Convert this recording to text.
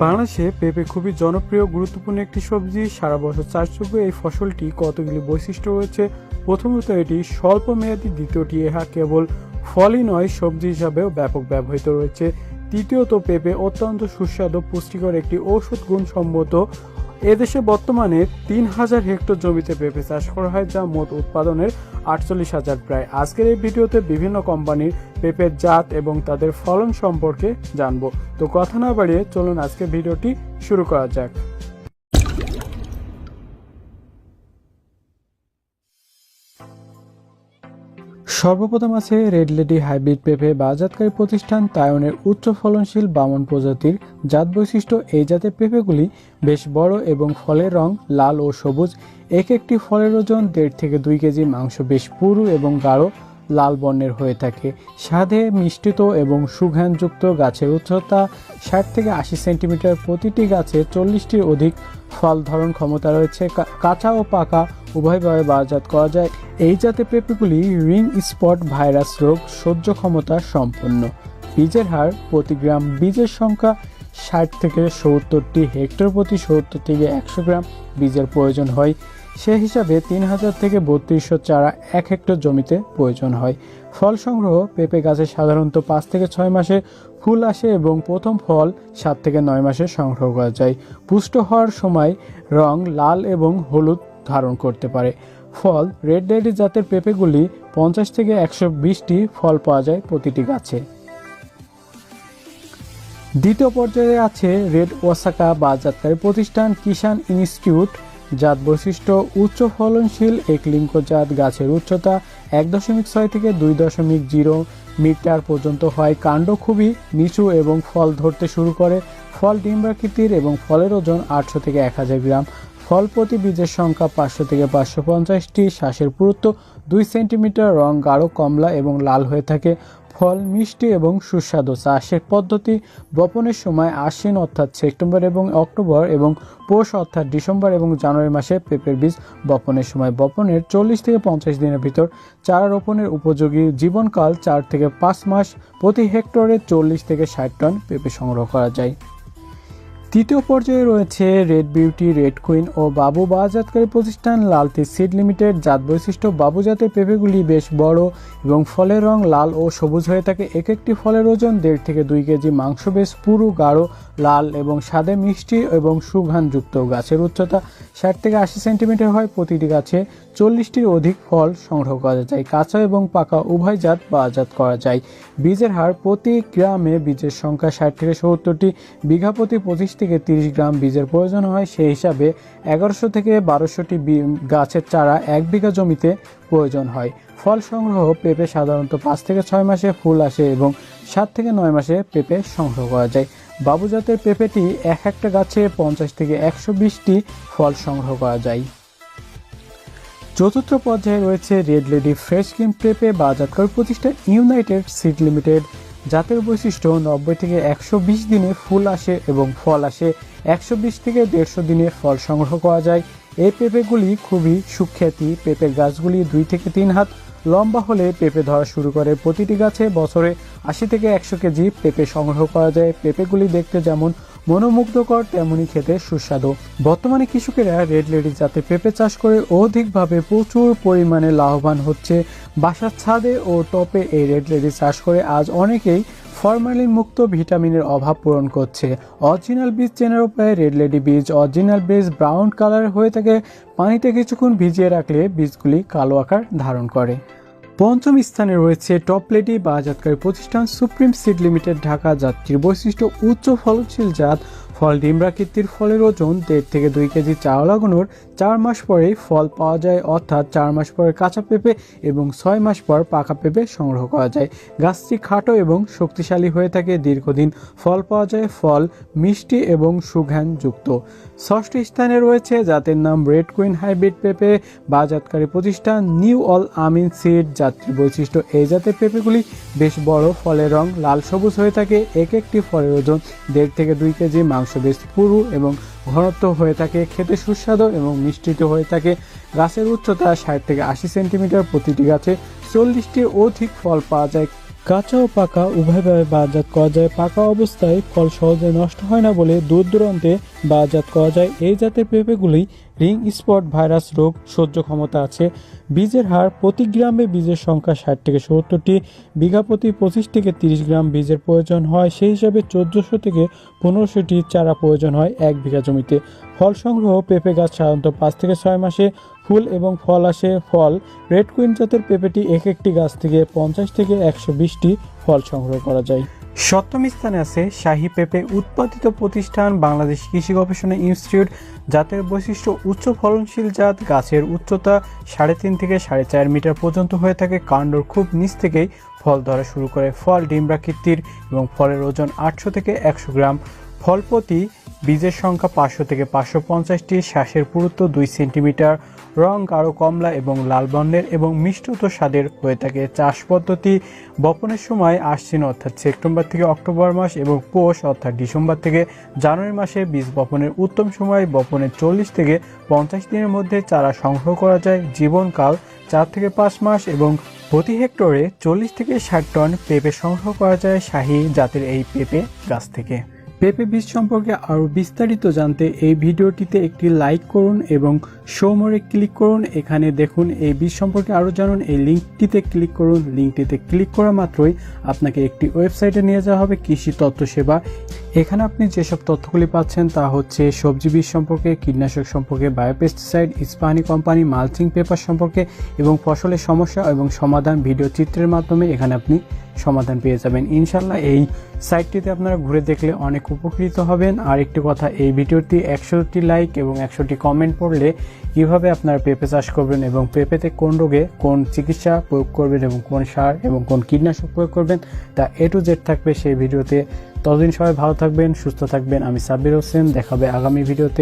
বাংলাদেশে পেঁপে খুবই জনপ্রিয়, গুরুত্বপূর্ণ একটি সবজি। সারা বছর চাষযোগ্য এই ফসলটি কতগুলি বৈশিষ্ট্য রয়েছে? প্রথমত এটি স্বল্প মেয়াদী দ্বিতীয়টি ইহা কেবল ফলই নয়, সবজি হিসাবেও ব্যাপক ব্যবহৃত রয়েছে। তৃতীয়ত, পেঁপে অত্যন্ত সুস্বাদু, পুষ্টিকর একটি ঔষধ গুণসম্মত এদেশে বর্তমানে তিন হাজার হেক্টর জমিতে পেঁপে চাষ করা হয়, যা মোট উৎপাদনের আটচল্লিশ হাজার। প্রায় আজকের এই ভিডিওতে বিভিন্ন কোম্পানির পেঁপের জাত এবং তাদের ফলন সম্পর্কে জানব। তো কথা না বাড়িয়ে চলুন আজকে ভিডিওটি শুরু করা যাক। সর্বপ্রথম আছে রেড লেডি হাইব্রিড পেঁপে বাজাতকারী প্রতিষ্ঠান তায়নের উচ্চ ফলনশীল বামন প্রজাতির জাত বৈশিষ্ট্য। এই জাতের পেঁপেগুলি বেশ বড় এবং ফলের রং লাল ও সবুজ। এক একটি ফলের ওজন দেড় থেকে দুই কেজি, মাংস বেশ পুরু এবং গাঢ়। লাল বর্ণের হয়ে থাকে। স্বাদে মিষ্টিত এবং সুঘ্রাণযুক্ত গাছের উচ্চতা ষাট থেকে আশি সেন্টিমিটার। প্রতিটি গাছে চল্লিশটির অধিক ফল ধারণ ক্ষমতা রয়েছে। কাঁচা ও পাকা উভয়ভাবে বাজাত করা যায়। এই জাতের পেঁপেগুলি রিং স্পট ভাইরাস রোগ সহ্য ক্ষমতা সম্পন্ন। বীজের হার প্রতি গ্রাম বীজের সংখ্যা ষাট থেকে সত্তরটি, হেক্টর প্রতি সত্তর থেকে একশো গ্রাম বীজের প্রয়োজন হয়। সে হিসাবে তিন হাজার থেকে বত্রিশশো চারা এক হেক্টর জমিতে প্রয়োজন হয়। ফল সংগ্রহ পেঁপে গাছে সাধারণত পাঁচ থেকে ছয় মাসে ফুল আসে এবং প্রথম ফল সাত থেকে নয় মাসে সংগ্রহ করা যায়। পুষ্ট হওয়ার সময় রং লাল এবং হলুদ ধারণ করতে পারে। ফল রেড লেডি জাতের পেঁপেগুলি পঞ্চাশ থেকে একশো বিশটি ফল পাওয়া যায় প্রতিটি গাছে। দ্বিতীয় পর্যায়ে আছে রেড ওয়াসাকা বাজারকারী প্রতিষ্ঠান কিষান ইনস্টিটিউট জাত বৈশিষ্ট্য উচ্চ ফলনশীল এক লিঙ্ক জাত গাছের উচ্চতা এক দশমিক ছয় থেকে দুই দশমিক জিরো মিটার পর্যন্ত হয়। কাণ্ড খুবই নিচু এবং ফল ধরতে শুরু করে। ফল ডিম্বাকৃতির এবং ফলের ওজন আটশো থেকে এক হাজার গ্রাম। ফল প্রতি বীজের সংখ্যা পাঁচশো থেকে পাঁচশো পঞ্চাশটি। শ্বাসের পুরুত্ব দুই সেন্টিমিটার, রং গাঢ় কমলা এবং লাল হয়ে থাকে। ফল মিষ্টি এবং সুস্বাদু। চাষের পদ্ধতি বপনের সময় আশ্বিন অর্থাৎ সেপ্টেম্বর এবং অক্টোবর এবং পৌষ অর্থাৎ ডিসেম্বর এবং জানুয়ারি মাসে পেঁপের বীজ বপনের সময়। বপনের চল্লিশ থেকে পঞ্চাশ দিনের ভিতর চারা রোপণের উপযোগী জীবনকাল চার থেকে পাঁচ মাস। প্রতি হেক্টরে চল্লিশ থেকে ষাট টন পেঁপে সংগ্রহ করা যায়। তৃতীয় পর্যায়ে রয়েছে রেড বিউটি, রেড কুইন ও বাবু বাজাতকারী প্রতিষ্ঠান লালতি সিড লিমিটেড। জাত বৈশিষ্ট্য, বাবু জাতের পেঁপেগুলি বেশ বড় এবং ফলের রং লাল ও সবুজ হয়ে থাকে। এক একটি ফলের ওজন দেড় থেকে দুই কেজি, মাংস বেশ পুরু, গাঢ়, লাল এবং স্বাদে মিষ্টি এবং সুঘ্রাণযুক্ত। গাছের উচ্চতা ষাট থেকে আশি সেন্টিমিটার হয়। প্রতিটি গাছে চল্লিশটির অধিক ফল সংগ্রহ করা যায়। কাঁচা এবং পাকা উভয় জাত বাজাত করা যায়। বীজের হার প্রতি গ্রামে বীজের সংখ্যা ষাট থেকে সত্তরটি। বিঘা প্রতি পঁচিশ থেকে তিরিশ গ্রাম বীজের প্রয়োজন হয়, সেই হিসাবে এগারোশো থেকে বারোশোটি গাছের চারা এক বিঘা জমিতে প্রয়োজন হয়। ফল সংগ্রহ পেঁপে সাধারণত পাঁচ থেকে ছয় মাসে ফুল আসে এবং সাত থেকে নয় মাসে পেঁপে সংগ্রহ করা যায়। বাবুজাতের পেঁপেটি এক একটা গাছে পঞ্চাশ থেকে একশো বিশটি ফল সংগ্রহ করা যায়। চতুর্থ পর্যায়ে রয়েছে রেড লেডি ফ্রেশ ক্রিম পেঁপে বাজারকার প্রতিষ্ঠান ইউনাইটেড সিড লিমিটেড। জাতের বৈশিষ্ট্য নব্বই থেকে একশো বিশ দিনে ফুল আসে এবং ফল আসে। একশো বিশ থেকে দেড়শো দিনে ফল সংগ্রহ করা যায়। এই পেঁপেগুলি খুবই সুখ্যাতি। পেঁপে গাছগুলি দুই থেকে তিন হাত লম্বা হলে পেঁপে ধরা শুরু করে। প্রতিটি গাছে বছরে আশি থেকে একশো কেজি পেঁপে সংগ্রহ করা যায়। পেঁপেগুলি দেখতে যেমন মনোমুগ্ধকর তেমনই খেতে সুস্বাদু। বর্তমানে কৃষকেরা রেড লেডি জাতে পেঁপে চাষ করে অধিকভাবে প্রচুর পরিমাণে লাভবান হচ্ছে। বাসার ছাদে ও টপে এই রেড লেডি চাষ করে আজ অনেকেই ফরমালিন মুক্ত ভিটামিনের অভাব পূরণ করছে। অরিজিনাল বীজ চেনার উপায়ে রেড লেডি বীজ অরিজিনাল বীজ ব্রাউন কালার হয়ে থাকে। পানিতে কিছুক্ষণ ভিজিয়ে রাখলে বীজগুলি কালো আকার ধারণ করে। পঞ্চম স্থানে রয়েছে টপ লেডি বাজাতকারী প্রতিষ্ঠান সুপ্রিম সিড লিমিটেড ঢাকা, যাত্রীর বৈশিষ্ট্য, উচ্চ ফলনশীল জাত ফল ডিম্রাকৃতির ফলের ওজন দেড় থেকে দুই কেজি চাওয়া লাগানোর চার মাস পরেই ফল পাওয়া যায়, অর্থাৎ চার মাস পরে কাঁচা পেঁপে এবং ছয় মাস পর পাকা পেঁপে সংগ্রহ করা যায়। গাছটি খাটো এবং শক্তিশালী হয়ে থাকে, দীর্ঘদিন ফল পাওয়া যায়, ফল মিষ্টি এবং সুঘ্রাণযুক্ত। ষষ্ঠ স্থানে রয়েছে জাতের নাম রেড কুইন হাইব্রিড পেঁপে, বাজাতকারী প্রতিষ্ঠান নিউ অল আমিন সিড জাতির বৈশিষ্ট্য। এই জাতের পেঁপেগুলি বেশ বড়, ফলের রং লাল সবুজ হয়ে থাকে, এক একটি ফলের ওজন দেড় থেকে দুই কেজি, মাংস বেশ পুরু এবং ঘনত্ব হয়ে থাকে, খেতে সুস্বাদু এবং মিষ্টিত হয়ে থাকে। গাছের উচ্চতা ষাট থেকে আশি সেন্টিমিটার প্রতিটি গাছে চল্লিশটি অধিক ফল পাওয়া যায়। কাঁচা ও পাকা উভয়ভাবে বাজাত করা যায়। পাকা অবস্থায় ফল সহজে নষ্ট হয় না বলে দূর দূরান্তে বাজাত করা যায়। এই জাতের পেঁপেগুলি রিং স্পট, ভাইরাস রোগ, সহ্য ক্ষমতা আছে। বীজের হার প্রতি গ্রামে বীজের সংখ্যা ষাট থেকে সত্তরটি, বিঘা প্রতি পঁচিশ থেকে তিরিশ গ্রাম বীজের প্রয়োজন হয়। সেই হিসাবে চোদ্দোশো থেকে পনেরোশোটি চারা প্রয়োজন হয় এক বিঘা জমিতে। ফল সংগ্রহ পেঁপে গাছ সাধারণত পাঁচ থেকে ছয় মাসে ফুল এবং ফল আসে ফল। রেড কুইন জাতের পেঁপেটি এক একটি গাছ থেকে পঞ্চাশ থেকে একশো বিশটি ফল সংগ্রহ করা যায়। সপ্তম স্থানে আছে শাহী পেঁপে উৎপাদিত প্রতিষ্ঠান বাংলাদেশ কৃষি গবেষণা ইনস্টিটিউট। জাতের বৈশিষ্ট্য উচ্চ ফলনশীল জাত, গাছের উচ্চতা সাড়ে তিন থেকে সাড়ে চার মিটার পর্যন্ত হয়ে থাকে, কাণ্ডর খুব নিচ থেকেই ফল ধরা শুরু করে। ফল ডিম্বাকৃতির এবং ফলের ওজন আটশো থেকে একশো গ্রাম। ফল প্রতি বীজের সংখ্যা পাঁচশো থেকে পাঁচশো পঞ্চাশটি, শ্বাসের পুরুত্ব দুই সেন্টিমিটার, রং গাঢ় কমলা এবং লাল বর্ণের এবং মিষ্টত স্বাদের হয়ে থাকে। চাষ পদ্ধতি বপনের সময় আশ্বিন অর্থাৎ সেপ্টেম্বর থেকে অক্টোবর মাস এবং পৌষ অর্থাৎ ডিসেম্বর থেকে জানুয়ারি মাসে বীজ বপনের উত্তম সময় বপনের চল্লিশ থেকে পঞ্চাশ দিনের মধ্যে চারা সংগ্রহ করা যায়। জীবনকাল চার থেকে পাঁচ মাস এবং প্রতি হেক্টরে চল্লিশ থেকে ষাট টন পেঁপে সংগ্রহ করা যায় শাহী জাতের এই পেঁপে গাছ থেকে। পেঁপে বীজ সম্পর্কে আরও বিস্তারিত জানতে এই ভিডিওটিতে একটি লাইক করুন এবং শো মোড়ে ক্লিক করুন। এখানে দেখুন, এই বীজ সম্পর্কে আরও জানুন। এই লিঙ্কটিতে ক্লিক করুন। লিঙ্কটিতে ক্লিক করা মাত্রই আপনাকে একটি ওয়েবসাইটে নিয়ে যাওয়া হবে কৃষি তথ্য সেবা। এখানে আপনি যেসব তথ্যগুলি পাচ্ছেন তা হচ্ছে সবজি বীজ সম্পর্কে, কীটনাশক সম্পর্কে, biopesticide Ispahani company, mulching paper সম্পর্কে এবং ফসলের সমস্যা এবং সমাধান ভিডিও চিত্রের মাধ্যমে এখানে আপনি সমাধান পেয়ে যাবেন। ইনশাল্লাহ এই সাইটটিতে আপনারা ঘুরে দেখলে অনেক উপকৃত হবেন। আর একটি কথা, এই ভিডিওটি একশোটি লাইক এবং একশোটি কমেন্ট পড়লে কীভাবে আপনারা পেঁপে চাষ করবেন এবং পেঁপেতে কোন রোগে কোন চিকিৎসা প্রয়োগ করবেন এবং কোন সার এবং কোন কীটনাশক প্রয়োগ করবেন তা এ টু জেড থাকবে সেই ভিডিওতে। ততদিন সবাই ভালো থাকবেন সুস্থ থাকবেন। আমি সাব্বির হোসেন দেখাবে আগামী ভিডিওতে।